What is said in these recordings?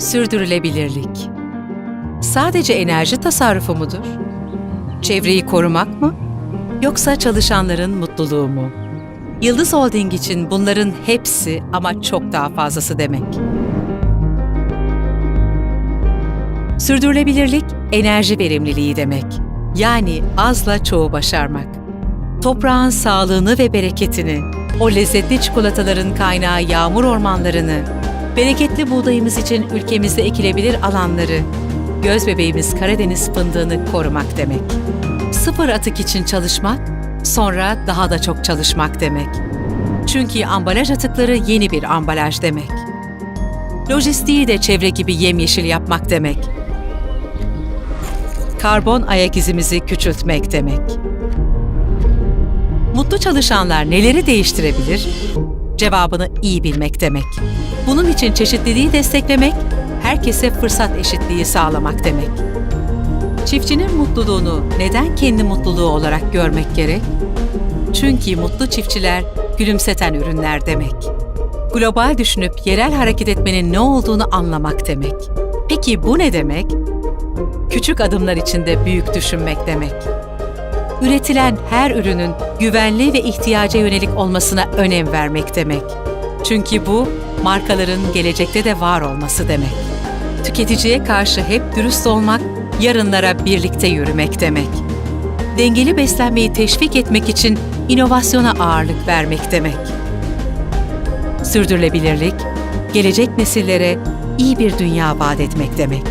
Sürdürülebilirlik. Sadece enerji tasarrufu mudur? Çevreyi korumak mı? Yoksa çalışanların mutluluğu mu? Yıldız Holding için bunların hepsi ama çok daha fazlası demek. Sürdürülebilirlik, enerji verimliliği demek. Yani azla çoğu başarmak. Toprağın sağlığını ve bereketini, o lezzetli çikolataların kaynağı yağmur ormanlarını, bereketli buğdayımız için ülkemizde ekilebilir alanları, göz bebeğimiz Karadeniz fındığını korumak demek. Sıfır atık için çalışmak, sonra daha da çok çalışmak demek. Çünkü ambalaj atıkları yeni bir ambalaj demek. Lojistiği de çevre gibi yemyeşil yapmak demek. Karbon ayak izimizi küçültmek demek. Mutlu çalışanlar neleri değiştirebilir? Cevabını iyi bilmek demek. Bunun için çeşitliliği desteklemek, herkese fırsat eşitliği sağlamak demek. Çiftçinin mutluluğunu neden kendi mutluluğu olarak görmek gerek? Çünkü mutlu çiftçiler gülümseten ürünler demek. Global düşünüp yerel hareket etmenin ne olduğunu anlamak demek. Peki bu ne demek? Küçük adımlar içinde büyük düşünmek demek. Üretilen her ürünün güvenli ve ihtiyaca yönelik olmasına önem vermek demek. Çünkü bu markaların gelecekte de var olması demek. Tüketiciye karşı hep dürüst olmak, yarınlara birlikte yürümek demek. Dengeli beslenmeyi teşvik etmek için inovasyona ağırlık vermek demek. Sürdürülebilirlik, gelecek nesillere iyi bir dünya vaat etmek demek.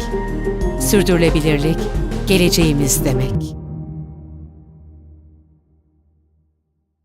Sürdürülebilirlik, geleceğimiz demek.